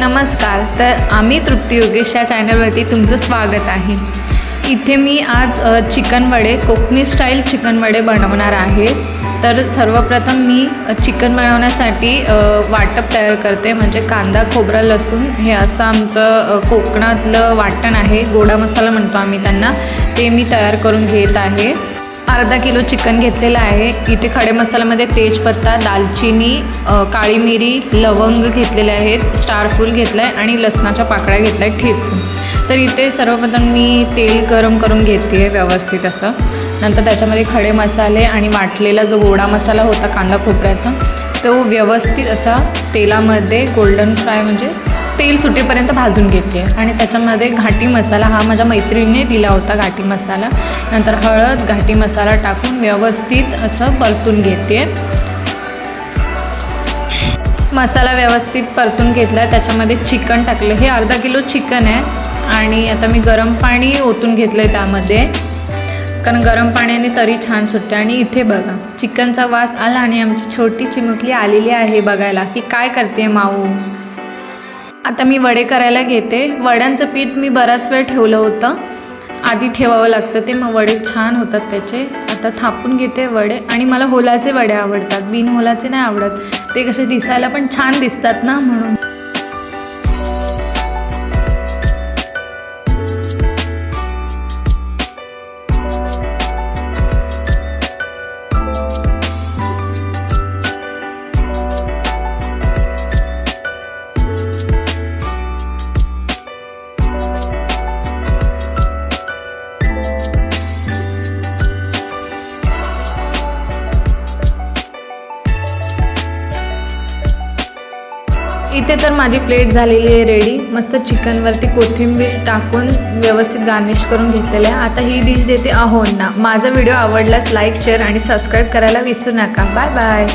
नमस्कार तर आम्ही तृप्ती योगेश या चॅनलवरती तुमचं स्वागत आहे. इथे मी आज चिकन वडे कोकणी स्टाईल चिकन वडे बनवणार आहे. तर सर्वप्रथम मी चिकन बनवण्यासाठी वाटप तयार करते म्हणजे कांदा खोबरा लसूण हे असं आमचं कोकणातलं वाटण आहे. गोडा मसाला म्हणतो आम्ही त्यांना. ते मी तयार करून घेत आहे. अर्धा किलो चिकन घेतलेलं आहे. इथे खडे मसाल्यामध्ये तेजपत्ता दालचिनी काळी मिरी लवंग घेतलेले आहेत. स्टारफूल घेतलं आहे आणि लसणाच्या पाकळ्या घेतल्या आहेत ठेचून. तर इथे सर्वप्रथम मी तेल गरम करून घेते आहे व्यवस्थित असं. नंतर त्याच्यामध्ये खडे मसाले आणि वाटलेला जो गोडा मसाला होता कांदा खोबऱ्याचा तो व्यवस्थित असा तेलामध्ये गोल्डन फ्राय म्हणजे तेल सुटेपर्यंत भाजून घेते आणि त्याच्यामध्ये घाटी मसाला हा माझ्या मैत्रिणीने दिला होता घाटी मसाला. नंतर हळद घाटी मसाला टाकून व्यवस्थित असं परतून घेते. मसाला व्यवस्थित परतून घेतला त्याच्यामध्ये चिकन टाकलं. हे अर्धा किलो चिकन आहे. आणि आता मी गरम पाणी ओतून घेतलं आहे त्यामध्ये. कारण गरम पाण्याने तरी छान सुटते. आणि इथे बघा चिकनचा वास आला आणि आमची छोटी चिमुकली आलेली आहे बघायला. की काय करते माऊ? आता मी वडे करायला घेते. वड्यांचं पीठ मी बराच वेळ ठेवलं होतं. आधी ठेवावं लागतं ते मग वडे छान होतात त्याचे. आता थापून घेते वडे. आणि मला होलाचे वडे आवडतात. बिन होलाचे नाही आवडत. ते कसे दिसायला पण छान दिसतात ना म्हणून. इथे तर माझी प्लेट झालेली आहे रेडी मस्त चिकनवरती कोथिंबीर टाकून व्यवस्थित गार्निश करून घेतलेलं आहे आता ही डिश देते अहोंना. माझा व्हिडिओ आवडल्यास लाईक शेअर आणि सबस्क्राईब करायला विसरू नका. Bye bye